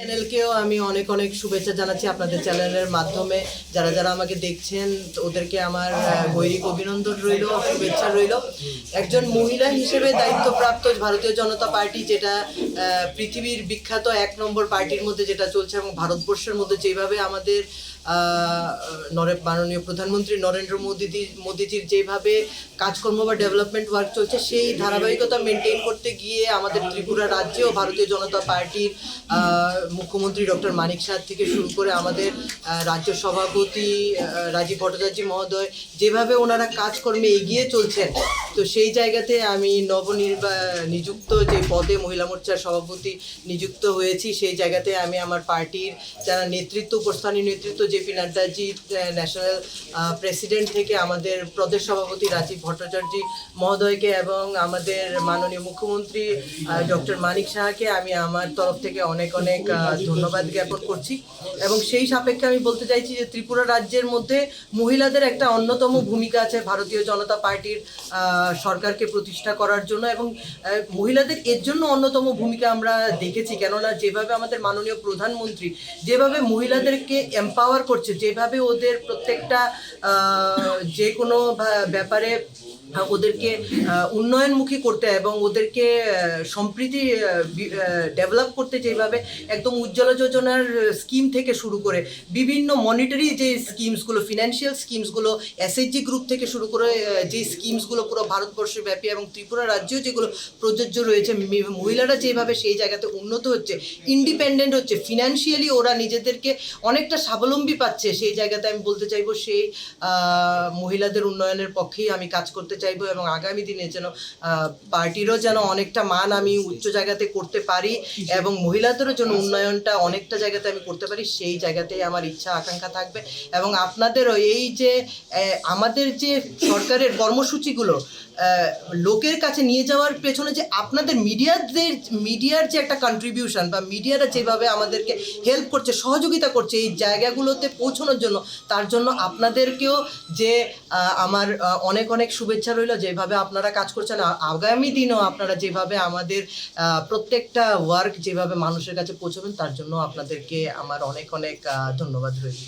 চ্যানেলকেও আমি অনেক অনেক শুভেচ্ছা জানাচ্ছি আপনাদের চ্যানেলের মাধ্যমে। যারা যারা আমাকে দেখছেন, ওদেরকে আমার গৈরিক অভিনন্দন রইল, শুভেচ্ছা রইল। একজন মহিলা হিসেবে দায়িত্বপ্রাপ্ত ভারতীয় জনতা পার্টি যেটা পৃথিবীর বিখ্যাত এক নম্বর পার্টির মধ্যে যেটা চলছে এবং ভারতবর্ষের মধ্যে যেভাবে আমাদের নরে- মাননীয় প্রধানমন্ত্রী নরেন্দ্র মোদীজি, মোদীজির যেভাবে কাজকর্ম বা ডেভেলপমেন্ট ওয়ার্ক চলছে, সেই ধারাবাহিকতা মেনটেন করতে গিয়ে আমাদের ত্রিপুরা রাজ্যেও ভারতীয় জনতা পার্টির মুখ্যমন্ত্রী ডক্টর মানিক সাহ থেকে শুরু করে আমাদের রাজ্য সভাপতি রাজীব ভট্টাচার্য মহোদয় যেভাবে ওনারা কাজকর্মে এগিয়ে চলছেন, তো সেই জায়গাতে আমি নবনির্বা, নিযুক্ত যে পদে মহিলা মোর্চার সভাপতি নিযুক্ত হয়েছি, সেই জায়গাতে আমি আমার পার্টির যারা নেতৃত্ব উপস্থানীয় নেতৃত্ব জেপি নাড্ডাজি ন্যাশনাল প্রেসিডেন্ট থেকে আমাদের প্রদেশ সভাপতি রাজীব ভট্টাচার্য মহোদয়কে এবং আমাদের মাননীয় মুখ্যমন্ত্রী ডক্টর মানিক সাহাকে আমি আমার তরফ থেকে অনেক অনেক ধন্যবাদ জ্ঞাপন করছি। এবং সেই সাপেক্ষে আমি বলতে চাইছি যে ত্রিপুরা রাজ্যের মধ্যে মহিলাদের একটা অন্যতম ভূমিকা আছে ভারতীয় জনতা পার্টির সরকারকে প্রতিষ্ঠা করার জন্য এবং মহিলাদের এর জন্য অন্যতম ভূমিকা আমরা দেখেছি। কেননা যেভাবে আমাদের মাননীয় প্রধানমন্ত্রী যেভাবে মহিলাদেরকে এম্পাওয়ার করছে, যেভাবে ওদের প্রত্যেকটা যে কোনো ব্যাপারে ওদেরকে উন্নয়নমুখী করতে এবং ওদেরকে সম্প্রীতি ডেভেলপ করতে যেভাবে একদম উজ্জ্বলা যোজনার স্কিম থেকে শুরু করে বিভিন্ন মনিটারি যে স্কিমসগুলো ফিনান্সিয়াল স্কিমসগুলো এসএইচজি গ্রুপ থেকে শুরু করে যে স্কিমসগুলো পুরো ভারতবর্ষে ব্যাপী এবং ত্রিপুরা রাজ্যেও যেগুলো প্রযোজ্য রয়েছে মহিলারা যেভাবে সেই জায়গাতে উন্নত হচ্ছে ইন্ডিপেন্ডেন্ট হচ্ছে ফিনান্সিয়ালি ওরা নিজেদেরকে অনেকটা স্বাবলম্বী পাচ্ছে, সেই জায়গাতে আমি বলতে চাইব সেই মহিলাদের উন্নয়নের পক্ষেই আমি কাজ করতে চাইব এবং আগামী দিনে যেন পার্টিরও যেন অনেকটা মান আমি উচ্চ জায়গাতে করতে পারি এবং মহিলাদেরও যেন উন্নয়নটা অনেকটা জায়গাতে আমি করতে পারি, সেই জায়গাতেই আমার ইচ্ছা, আকাঙ্ক্ষা থাকবে। এবং আপনাদেরও এই যে আমাদের যে সরকারের কর্মসূচিগুলো লোকের কাছে নিয়ে যাওয়ার পেছনে যে আপনাদের মিডিয়াদের, মিডিয়ার যে একটা কন্ট্রিবিউশন বা মিডিয়ারা যেভাবে আমাদেরকে হেল্প করছে, সহযোগিতা করছে এই জায়গাগুলোতে পৌঁছানোর জন্য, তার জন্য আপনাদেরকেও যে আমার অনেক অনেক শুভেচ্ছা রইল যেভাবে আপনারা কাজ করছেন আগামী দিনও আপনারা যেভাবে আমাদের প্রত্যেকটা ওয়ার্ক যেভাবে মানুষের কাছে পৌঁছবেন, তার জন্য আপনাদেরকে আমার অনেক অনেক ধন্যবাদ রইল।